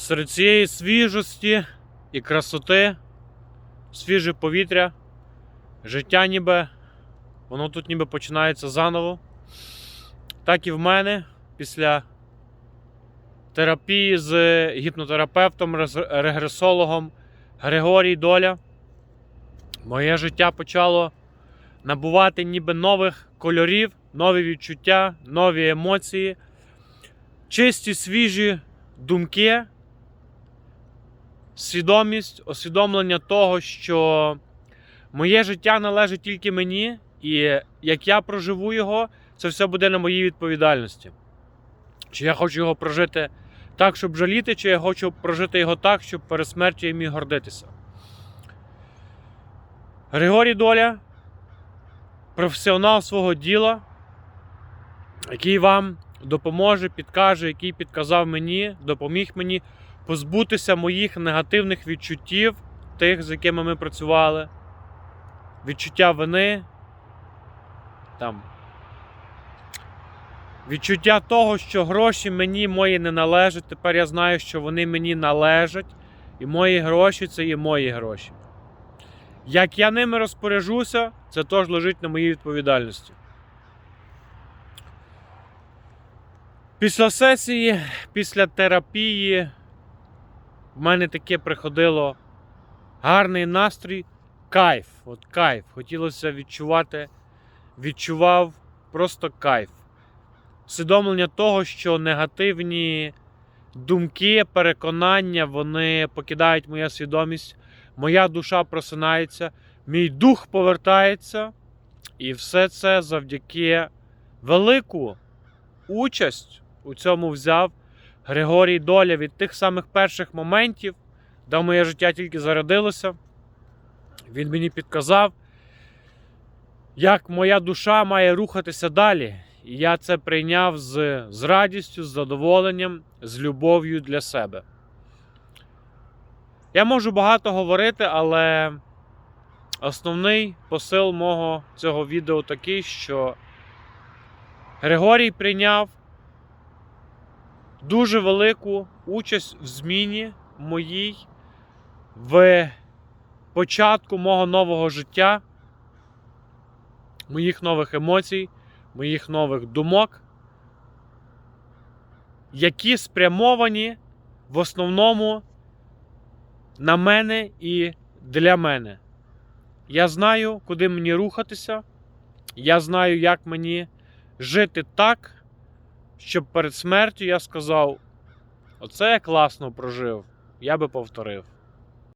Серед цієї свіжості і красоти, свіже повітря, життя ніби, воно тут ніби починається заново. Так і в мене після терапії з гіпнотерапевтом, регресологом Григорій Доля. Моє життя почало набувати ніби нових кольорів, нові відчуття, нові емоції, чисті, свіжі думки, свідомість, усвідомлення того, що моє життя належить тільки мені, і як я проживу його, це все буде на моїй відповідальності. Чи я хочу його прожити так, щоб жаліти, чи я хочу прожити його так, щоб перед смертю я міг гордитися. Григорій Доля, професіонал свого діла, який вам допоможе, підкаже, який підказав мені, допоміг мені позбутися моїх негативних відчуттів, тих, з якими ми працювали, відчуття вини, там, відчуття того, що гроші мені мої не належать. Тепер я знаю, що вони мені належать, і мої гроші це є мої гроші. Як я ними розпоряжуся, це теж лежить на моїй відповідальності. Після сесії, після терапії, в мене таке приходило гарний настрій, кайф. От кайф. Хотілося відчувати, відчував просто кайф. Усвідомлення того, що негативні думки, переконання, вони покидають моя свідомість, моя душа просинається, мій дух повертається. І все це завдяки велику участь у цьому взяв Григорій Доля від тих самих перших моментів, де моє життя тільки зародилося. Він мені підказав, як моя душа має рухатися далі. І я це прийняв з, з радістю, з задоволенням, з любов'ю для себе. Я можу багато говорити, але основний посил мого цього відео такий, що Григорій прийняв дуже велику участь в зміні моїй в початку мого нового життя, моїх нових емоцій, моїх нових думок, які спрямовані в основному на мене і для мене. Я знаю, куди мені рухатися. Я знаю, як мені жити так, щоб перед смертю я сказав: оце я класно прожив, я би повторив.